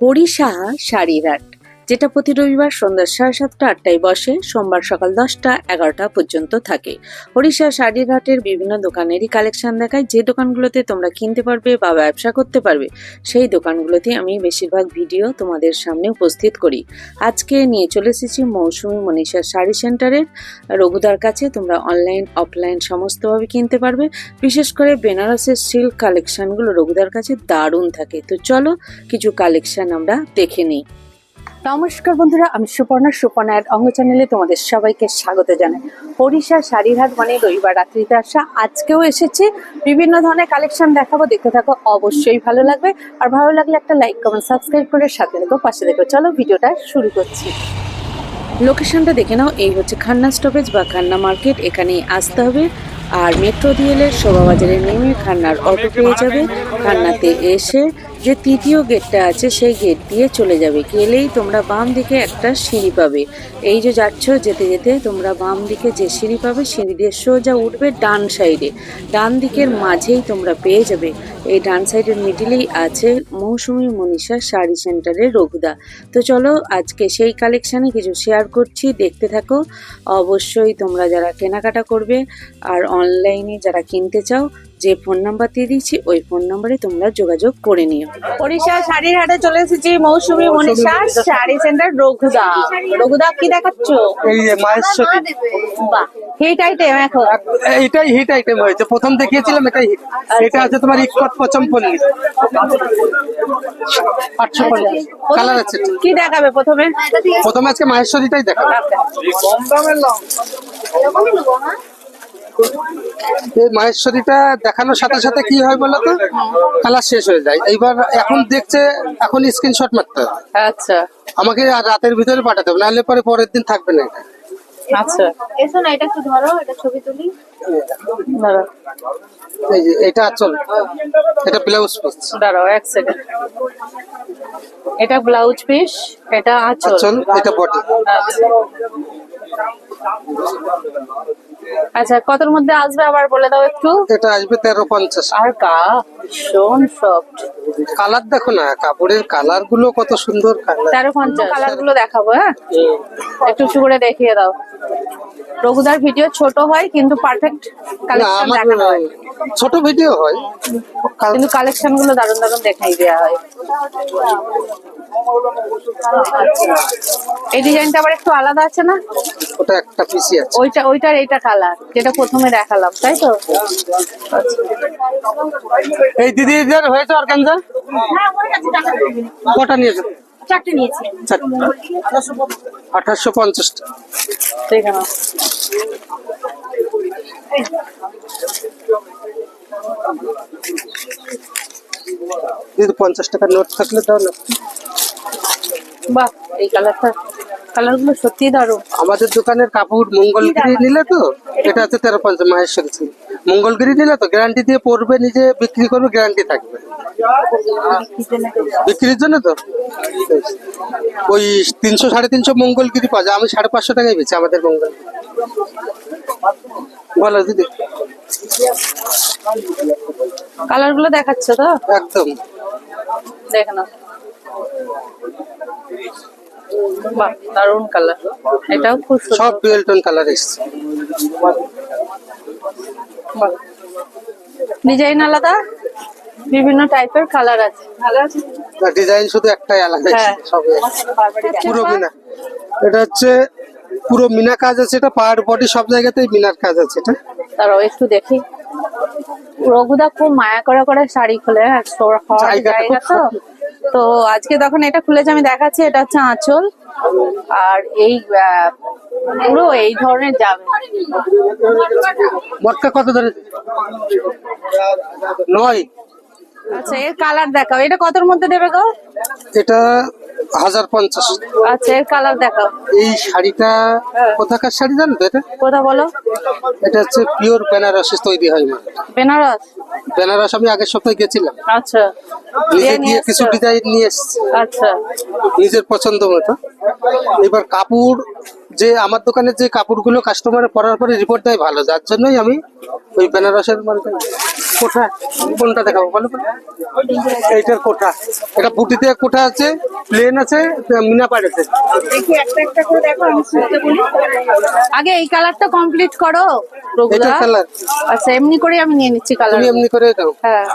হরিষা শাড়ির হাট যেটা প্রতি রবিবার সন্ধ্যা সাড়ে সাতটা আটটায় বসে, সোমবার সকাল দশটা এগারোটা পর্যন্ত থাকে। হরিষা শাড়ির হাটের বিভিন্ন দোকানেরই কালেকশন দেখায়। যে দোকানগুলোতে তোমরা কিনতে পারবে বা ব্যবসা করতে পারবে, সেই দোকানগুলোতে আমি বেশিরভাগ ভিডিও তোমাদের সামনে উপস্থিত করি। আজকে নিয়ে চলে এসেছি মৌসুমী মনীষা শাড়ি সেন্টারের। রঘুদার কাছে তোমরা অনলাইন, অফলাইন সমস্তভাবে কিনতে পারবে। বিশেষ করে বেনারসের সিল্ক কালেকশনগুলো রঘুদার কাছে দারুণ থাকে। তো চলো কিছু কালেকশন আমরা দেখে নিই। নমস্কার বন্ধুরা, আমি সুপর্ণা। সুপর্ণা অ্যাড অঙ্গ চ্যানেলে তোমাদের সবাইকে স্বাগত জানাই। হরিষা শাড়িরহাট মানে রবিবার রাত্রিতে আসা, আজকেও এসেছে। বিভিন্ন ধরনের কালেকশন দেখাবো, দেখতে থাকো, অবশ্যই ভালো লাগবে। আর ভালো লাগলে একটা লাইক, কমেন্ট, সাবস্ক্রাইব করে সাথে দেখো পাশে দেখো চলো ভিডিওটা শুরু করছি। লোকেশনটা দেখে নাও, এই হচ্ছে খান্না স্টপেজ বা খান্না মার্কেট। এখানে আসতে হবে। আর মেট্রো দিয়ে এলে শোভাবাজারে নেমে খান্নার অটো পেয়ে যাবে। খান্নাতে এসে যে তৃতীয় গেটটা আছে, সেই গেট দিয়ে চলে যাবে। গেলেই তোমরা বাম দিকে একটা সিঁড়ি পাবে। এই যে যাচ্ছ যেতে যেতে, তোমরা বাম দিকে যে সিঁড়ি পাবে, সিঁড়ি দিয়ে সোজা উঠবে ডান সাইডে। ডান দিকের মাঝেই তোমরা পেয়ে যাবে। এই ডান সাইডের মিডিলেই আছে মৌসুমী মনীষা শাড়ি সেন্টারের রঘুদা। তো চলো, আজকে সেই কালেকশানে কিছু শেয়ার করছি। দেখতে থাকো। অবশ্যই তোমরা যারা কেনাকাটা করবে আর অনলাইনে যারা কিনতে চাও যে ফোন নাম্বার দিয়ে দিচ্ছি ওই ফোন নাম্বারে তোমরা যোগাযোগ করে নিও। ওড়িশা শাড়ির হাটে চলে এসেছি মৌসুমী মনীষা শাড়ি সেন্টার রঘুদা। রঘুদা কি দেখাচ্ছ? এই যে মায়ের সাথে বাহ হিট আইটেম এখন এটাই হিট আইটেম হয়েছে। প্রথম দেখিয়েছিলাম এটাই হিট এটা আছে তোমার ইকট পচম পল্লী। আটশো পঞ্চাশ কালার আছে। কি দেখাবে প্রথমে? প্রথমে আজকে মাহেশ্বরীটাই দেখা এই মাহেশ্বরীটা দেখানোর সাথে সাথে কি হয় বলো তো? কালার শেষ হয়ে যায়। এইবার এখন দেখছে এখন স্ক্রিনশট মারতে হবে আচ্ছা। আমাকে আর রাতের ভিতরে পাঠাতে হবে নাহলে পরে পরের দিন থাকবে না এটা। আচ্ছা। এসো না এটা একটু ধরো এটা ছবি তুলি। দাঁড়াও এই যে এটা চল এটা ব্লাউজ পিস দাঁড়াও এক সেকেন্ড এটা ব্লাউজ পিস এটা আঁচল। আচল এটা বডি আচ্ছা। কতর মধ্যে আসবে আবার বলে দাও একটু? এটা আসবে তেরো পঞ্চাশ। আর কা ভীষণ সফট কালার দেখো না কাপড়ের কালারগুলো কত সুন্দর কালার। তেরো পঞ্চাশ কালারগুলো দেখাবো হ্যাঁ? একটু একটু করে দেখিয়ে দাও। রঘুদার ভিডিও ছোট হয় কিন্তু পারফেক্ট কালেকশন দেখানো হয়। ছোট ভিডিও হয়। কিন্তু কালেকশনগুলো দারুণ দারুণ দেখাই দেওয়া হয়। এই ডিজাইনটা আবার একটু আলাদা আছে না? ওটা একটা পিসি আছে। ওইটা ওইটার এইটা কালার যেটা প্রথমে দেখালাম তাই তো? এই দিদি এদের হয়েছে অর্গানজা? কটা নিয়েছে? চারটে নিয়েছি। আঠাশশো পঞ্চাশ। ঠিক নাও। দিদি পঞ্চাশ টাকার নোট থাকলে দাও না। বাহ এই কালারটা কালারগুলো সত্যি দারুণ। আমাদের দোকানের কাপড় মঙ্গলগিরি নিলে তো এটা আছে তেরো পঞ্চাশ মাহেশ্বরী ছিল মঙ্গলগিরি নিলে তো গ্যারান্টি দিয়ে পড়বে নিজে বিক্রি করবে গ্যারান্টি থাকবে। বিক্রির জন্য তো? ওই তিনশো সাড়ে তিনশো মঙ্গলগিরি পাওয়া যায়। আমি সাড়ে পাঁচশো টাকায় বেছি আমাদের মঙ্গল বলো দিদি। কালারগুলো দেখাচ্ছে তো? একদম। দেখে নাও। বাহ দারুণ কালার এটাও খুব সব কালার এসছে। ডিজাইন আলাদা বিভিন্ন টাইপের কালার আছে। ডিজাইন শুধু একটাই আলাদা হ্যাঁ। সব পুরো মিনা এটা হচ্ছে পুরো মিনা কাজ আছে এটা পাহাড় বডি সব জায়গাতেই মিনার কাজ আছে এটা। দাঁড়াও একটু দেখি। রঘুদা খুব মায়া করে করে শাড়ি খুলে হ্যাঁ, জায়গা তো। তো আজকে তখন এটা খুলেছে আমি দেখাচ্ছি এটা হচ্ছে আঁচল। আর এই পুরো এই ধরনের যাবে। মটকা কত ধরে? নয়। আচ্ছা এর কালার দেখাও। এটা কতর মধ্যে দেবে গো? এটা হাজার পঞ্চাশ আচ্ছা এর কালার দেখাও। এই শাড়িটা কোথাকার শাড়ি জানবে এটা? কোথা বলো? এটা হচ্ছে পিওর বেনারসে তৈরি হয় বেনারস বেনারস আমি আগের সপ্তাহে গেছিলাম। আচ্ছা। নিজে গিয়ে কিছু? ডিজাইন নিয়ে এসেছি। আচ্ছা। নিজের পছন্দ মতো। এবার কাপড় যে আমার দোকানে যে কাপড়গুলো কাস্টমারে পরার পরে রিপোর্ট দেয় ভালো যার জন্যই আমি ওই বেনারসের মালটা কোঠা কোনটা দেখাবো বলো? এইটার কোঠা। এটা বুটিতে কোঠা আছে প্লেন আছে মিনা একটা একটা বলি। আগে এই কালারটা কমপ্লিট করো এটা কালার আচ্ছা এমনি করে আমি নিয়ে নিচ্ছি কালার তুমি এমনি করে দাও। হ্যাঁ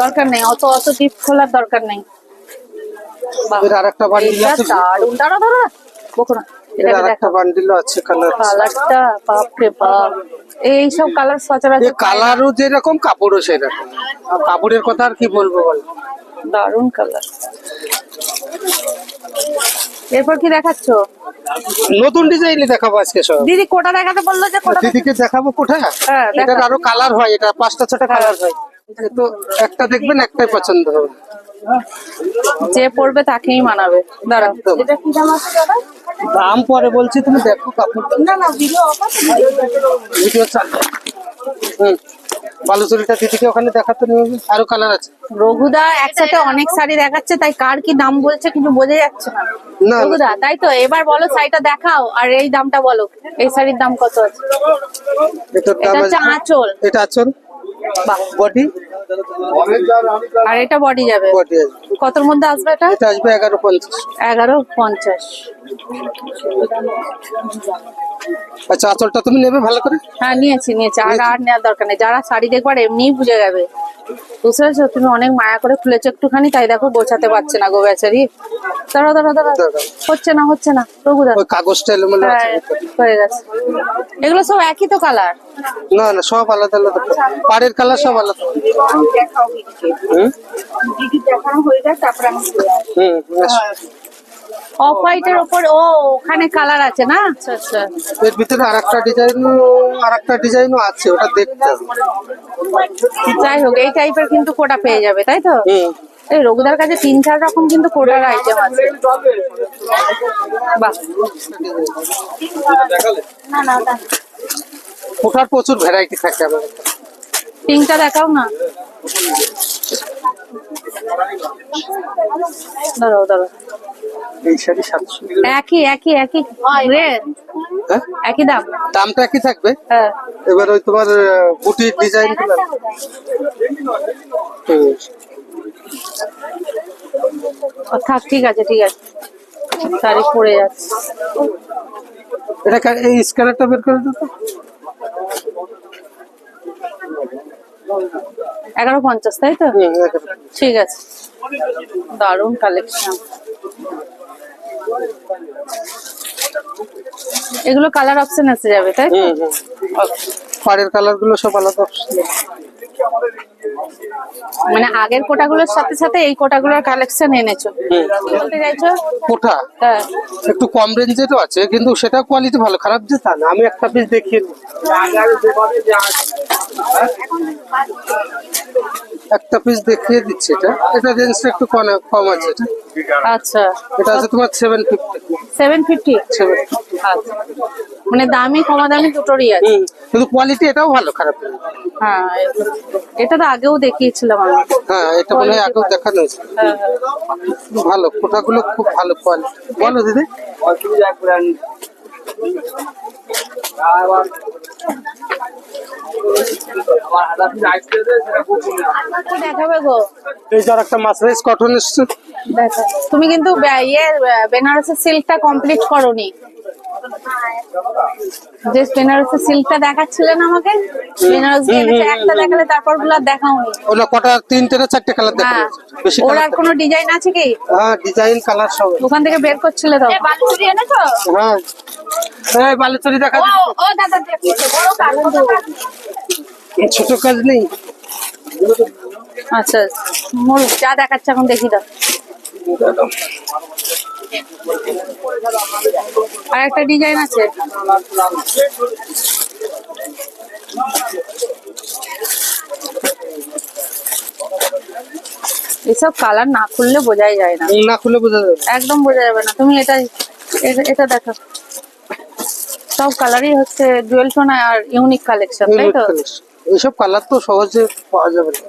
দরকার নেই অত অত টিপ খোলার দরকার নেই। আছে দাঁড়া দাঁড়া বকো না। এটাকে আরেকটা দেখো আছে কালার কালারটা বাপ। কালার সচরাচর কালারও যেরকম কাপড়ও সেরকম। কাপড়ের কথা আর কি বলব বল? দারুণ কালার এরপর কি দেখাচ্ছ? নতুন ডিজাইনে দেখাবো আজকে সব। দিদি কোটা দেখাতে বলল যে কোটা দিদিকে দেখাবো কোথায় হ্যাঁ, দেখাও। আরও কালার হয় এটা পাঁচটা ছটা কালার হয়। এ তো একটা দেখবেন একটাই পছন্দ হবে। যে পড়বে তাকেই মানাবে। দাঁড়াও। এটা কি দাম আছে দাদা? দাম পরে বলছি তুমি দেখো কাপড় না না ভিডিও ভিডিও চাল হুম। বালুচুরিটা দিদিকে ওখানে দেখাতে নিয়ে আরও কালার আছে। রঘুদা একসাথে অনেক শাড়ি দেখাচ্ছে তাই কার কি দাম বলছে কিছু বোঝা যাচ্ছে না। রঘুদা তাই তো এবার বলো শাড়িটা দেখাও আর এই দামটা বলো এই শাড়ির দাম কত আছে? এটা আঁচল। এটা আচল? বডি আর এটা বডি যাবে? বডি কতর মধ্যে আসবে এটা? এটা আসবে এগারো পঞ্চাশ। এগারো পঞ্চাশ। আচ্ছা আচলটা তুমি নেবে ভালো করে? হ্যাঁ নিয়েছি নিয়েছি। আর আর নেওয়ার দরকার নেই। যারা শাড়ি দেখবার বুঝে যাবে। বুঝতে পেরেছ? তুমি অনেক মায়া করে খুলেছো একটুখানি তাই দেখো বোঝাতে পারছে না গো বেচারি দাঁড়া দাঁড়া দাঁড়া হচ্ছে না হচ্ছে না। রঘুদা। ওই কাগজটা এলোমেলো আছে হ্যাঁ হয়ে গেছে। এগুলো সব একই তো কালার? না না সব আলাদা আলাদা। পাড়ের কালার সব আলাদা। অফ হোয়াইটের ওপর ও ওখানে কালার আছে না? আচ্ছা আচ্ছা। এর ভিতরে আরেকটা ডিজাইন আরেকটা ডিজাইনও আছে ওটা দেখতে যাই হোক এই টাইপের কিন্তু কোটা পেয়ে যাবে তাই তো? হুম। এই রঘুদার কাছে তিন চার রকম কিন্তু কোটার আইটেম আছে। বাহ। না প্রচুর ভ্যারাইটি থাকে। পিঙ্কটা দেখাও না। দাঁড়াও দাঁড়াও। একই একই একই। রেট হ্যাঁ? একই দাম। দামটা কি থাকবে? হ্যাঁ। এবার ওই তোমার বুটির ডিজাইনগুলো থাক ঠিক আছে ঠিক আছে। শাড়ি পরে যাচ্ছে। এটা এই স্ক্যানারটা বের করে দিতো এগারো পঞ্চাশ তাই তো? ঠিক আছে। দারুণ কালেকশন এগুলো কালার অপশন এসে যাবে তাই তো? পাড়ের কালারগুলো সব আলাদা মানে আগের কোটাগুলোর সাথে সাথে এই কোটাগুলোর কালেকশন এনেছো। বলতে চাইছো? কোটা? হ্যাঁ। একটু কম রেঞ্জেরও আছে কিন্তু সেটা কোয়ালিটি ভালো। খারাপ যে তা না আমি একটা পিস দেখিয়ে দিই। একটা পিস দেখিয়ে দিচ্ছি এটা। এটা রেঞ্জটা একটু কম কম আছে এটা। আচ্ছা। এটা আছে তোমার seven fifty seven fifty seven আচ্ছা মানে দামি কমা দামি দুটোরই আছে। কিন্তু কোয়ালিটি এটাও ভালো খারাপ না। হ্যাঁ এটা- তো আগেও দেখিয়েছিলাম আমি। হ্যাঁ এটা মনে হয় আগেও দেখানো হয়েছে। হ্যাঁ। ভালো কোঠাগুলো খুব ভালো কোয়ালিটি বলো দিদি। দেখাবে গো। এই যে একটা মাসরাইজ কটন এসছে। তুমি কিন্তু ইয়ে বেনারসের সিল্কটা কমপ্লিট করোনি। যে বেনারসের সিল্কটা দেখাচ্ছিলেন আমাকে বেনারস একটা দেখালে তারপরগুলো আর দেখাওনি। ওগুলো কটা তিনটে না চারটে কালার দেখা হ্যাঁ। বেশি ওর আর কোনো ডিজাইন আছে কি? হ্যাঁ ডিজাইন কালার সব। ওখান থেকে বের করছিলে তো? বালুচুরি এনেছো? হ্যাঁ। এই দেখা ছোট কাজ নেই? আচ্ছা মোর যা দেখাচ্ছে এখন দেখি দাও। আর একটা ডিজাইন আছে। এসব কালার না খুললে বোঝাই যায় না। না খুলে বোঝা যাবে একদম বোঝা যাবে না। তুমি এটা- এটা দেখো সব কালারই হচ্ছে জুয়েল সোনা আর ইউনিক কালেকশন তাই তো? এইসব কালার তো সহজে পাওয়া যাবে না।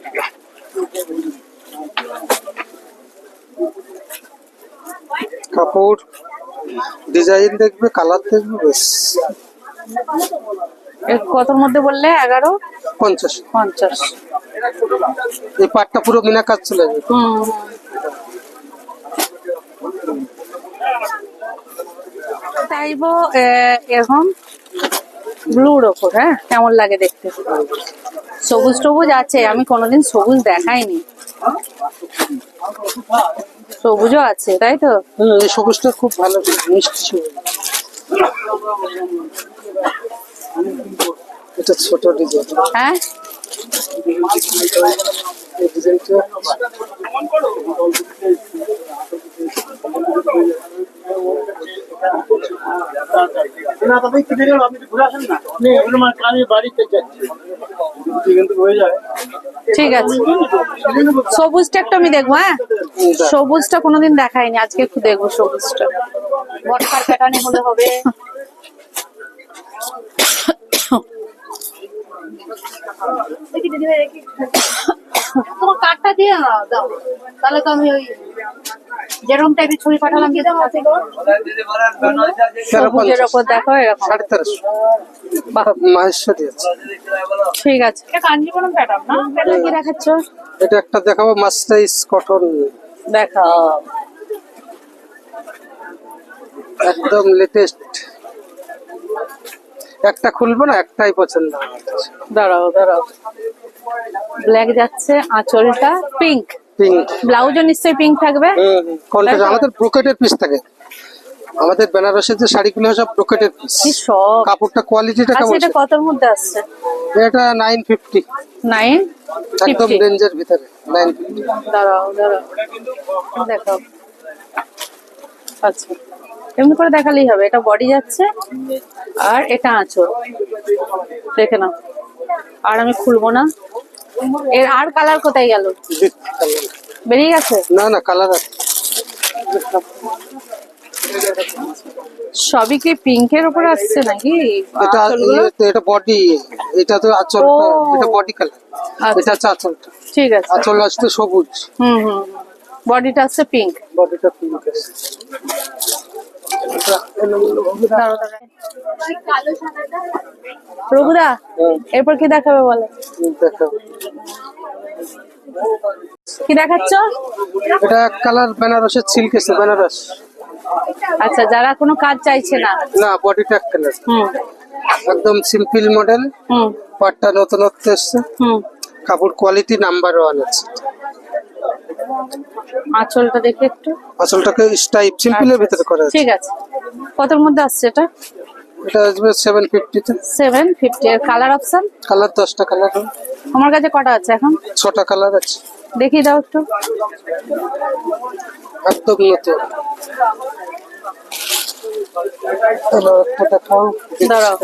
কাপড় ডিজাইন দেখবে কালার দেখবে বেশ কতর মধ্যে বললে? এগারো? পঞ্চাশ। পঞ্চাশ। এই পাটটা পুরো মিনা কাজ চলে যাবে। চাইব এরকম ব্লুর ওপর হ্যাঁ? কেমন লাগে দেখতে? সবুজ টবুজ আছে আমি কোনোদিন সবুজ দেখাইনি। সবুজও আছে তাই তো? সবুজটা খুব ভালো মিষ্টি এটা ছোট ডিজাইন হ্যাঁ? ডিজাইনটা ঠিক আছে। সবুজটা একটু আমি দেখব হ্যাঁ? সবুজটা কোনোদিন দেখাইনি, আজকে একটু দেখব সবুজটা। বটকার প্যাটার্নে হলে হবে। দেখি তোমার কার্ডটা দিয়ে না দাও। তাহলে তো আমি ওই যেরকম টাইপের ছবি পাঠালাম আছে সবুজের ওপর দেখো এরকম। সাড়ে তেরোশো। বাহ মাহেশ্বরী আছে ঠিক আছে। এটা কাঞ্জিবরম প্যাটার্ন না? এটা কি দেখাচ্ছ? এটা একটা দেখাবো কটন দেখো একদম লেটেস্ট একটা খুলবো না একটাই পছন্দ দাঁড়াও দাঁড়াও। ব্ল্যাক যাচ্ছে আঁচলটা পিঙ্ক পিঙ্ক ব্লাউজও নিশ্চয়ই পিঙ্ক থাকবে? কন্ট্রাস্ট আমাদের ব্রোকেটের পিস থাকে। আমাদের বেনারসের যে শাড়িগুলো সব ব্রোকেটের পিস কি সব? কাপড়টা কোয়ালিটিটা আচ্ছা কেমন এটা কতর মধ্যে আসছে? এটা নাইন ফিফটি নাইন একদম রেঞ্জের ভিতরে নাইন ফিফটি দাঁড়াও দাঁড়াও। দেখো আচ্ছা। এমনি করে দেখালেই হবে। এটা বডি যাচ্ছে আর এটা আঁচল। দেখে নাও। আর আমি খুলবো না। এর আর কালার কোথায় গেল? বেরিয়ে গেছে? না না কালার আছে। সবই কি পিঙ্কের উপর আসছে নাকি? এটা ইয়ে- এটা বডি এটা তো আঁচল এটা বডি কালার আচ্ছা। এটা হচ্ছে আঁচলটা। ঠিক আছে। আঁচল আসতে সবুজ। হুম হুম বডিটা আসছে পিঙ্ক বডিটা পিঙ্ক রঘুদা এরপর কি দেখাবে বলো? কি দেখাচ্ছ? এটা এক কালার বেনারসের সিল্ক এসে বেনারস। আচ্ছা যারা কোনো কাজ চাইছে না। না বডিটা এক কালার হুম। একদম সিম্পল মডেল হুম। পাটটা নতুনত্ব এসছে। হুম। কাপড় কোয়ালিটি নাম্বার ওয়ান আছে। আঁচলটা দেখে একটু। আসলটাকে স্টাইপ সিম্পলের ভিতরে করা আছে। ঠিক আছে। কতর মধ্যে আসছে এটা? এটা আসবে সেভেন ফিফটিতে সেভেন ফিফটি এর কালার অপশন কালার দশটা কালার আমার কাছে কটা আছে এখন? ছটা কালার আছে। দেখিয়ে দাও একটু। একদম নতুন। একটা দাঁড়াও।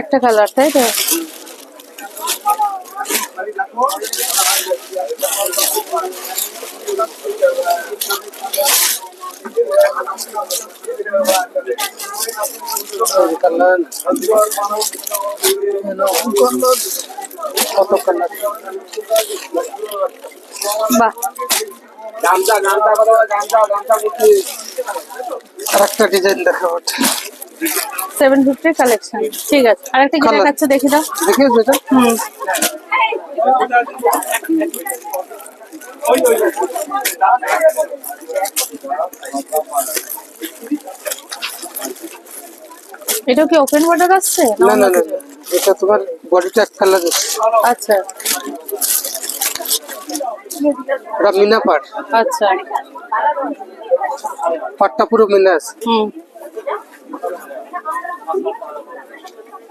একটা কালার তাই তো? বাহ। আর একটা ডিজাইন দেখাবো সেভেন ফিফটি কালেকশন ঠিক আছে। আর একটা কি Colour. দেখি দাও। এটা? হুম। এটা কি ওপেন বর্ডার আসছে? না না না এটা তোমার বডিটা এক কালার আচ্ছা। এটা মিনা পাট আচ্ছা। পাটটা পুরো মিনা আছে। হুম।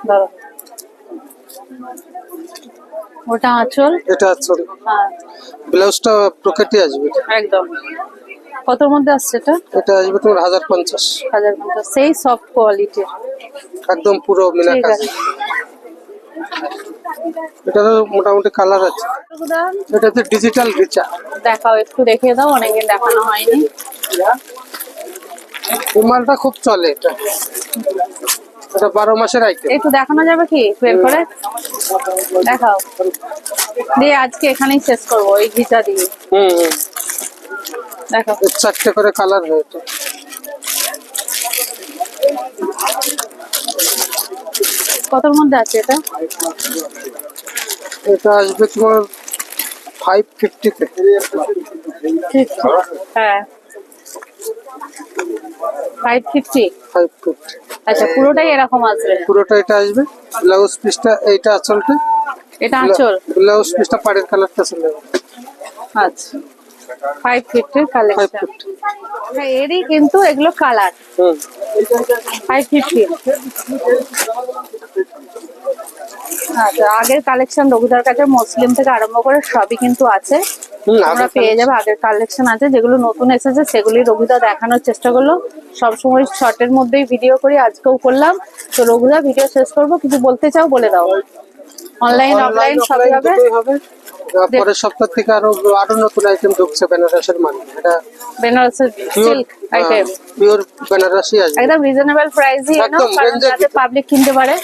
দাঁড়াও। ওটা আঁচল। এটা আছে হ্যাঁ। ব্লাউজটা প্রকেটে আসবে। একদম। কতর মধ্যে আসছে এটা? এটা আসবে তোমার হাজার পঞ্চাশ। হাজার পঞ্চাশ। সেই সফট কোয়ালিটির একদম পুরো মিনা কাজ। আছে। এটারও মোটামুটি কালার আছে। এটা তো ডিজিটাল ঘিচা দেখাও একটু দেখিয়ে দাও অনেকদিন দেখানো হয়নি। এই মালটা খুব চলে এটা। এটা বারো মাসের আইটেম একটু দেখানো যাবে কি? বের করে? দেখাও। দিয়ে আজকে এখানেই শেষ করব এই ঘিচা দিয়ে। হুম হুম। দেখো চারটে করে কালার হয় এটা কতর মধ্যে আছে এটা? এটা আসবে তোমার ফাইভ ফিফটিতে হ্যাঁ। আচ্ছা পুরোটাই এরকম আসবে পুরোটা এটা আসবে। ব্লাউজ পিসটা এইটা আঁচলটা। এটা আঁচল? ব্লাউজ পিসটা পাড়ের কালারটা চলে আচ্ছা। ফাইভ ফিফটির কালেকশন এরই কিন্তু এগুলো কালার ফাইভ ফিফটি। আচ্ছা আগের কালেকশন রঘুদার কাছে মুসলিম থেকে আরম্ভ করে সবই কিন্তু আছে। আমরা পেয়ে যাবে আগের কালেকশন আছে। যেগুলো নতুন এসেছে সেগুলি রঘুদা দেখানোর চেষ্টা করল। সবসময় শর্টের মধ্যেই ভিডিও করি আজকেও করলাম। তো রঘুদা ভিডিও শেষ করব। কিছু বলতে চাও বলে দাও। অনলাইন অফলাইন সবই হবে? পরের সপ্তাহ থেকে আরও আরও নতুন আইটেম ঢুকছে বেনারসের মানে এটা বেনারসের সিল্ক আইটেম পিওর বেনারসি আসবে। একদম রিজনেবল প্রাইসই একদম, পাবলিক কিনতে পারে।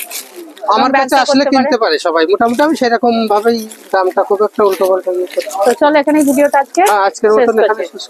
আমার কাছে আসলে কিনতে পারে? সবাই। মোটামুটি আমি সেরকম ভাবেই দামটা খুব একটা উল্টো পাল্টা তো চলো এখানে ভিডিওটা আজকে। আজকের মতন এখানে শেষ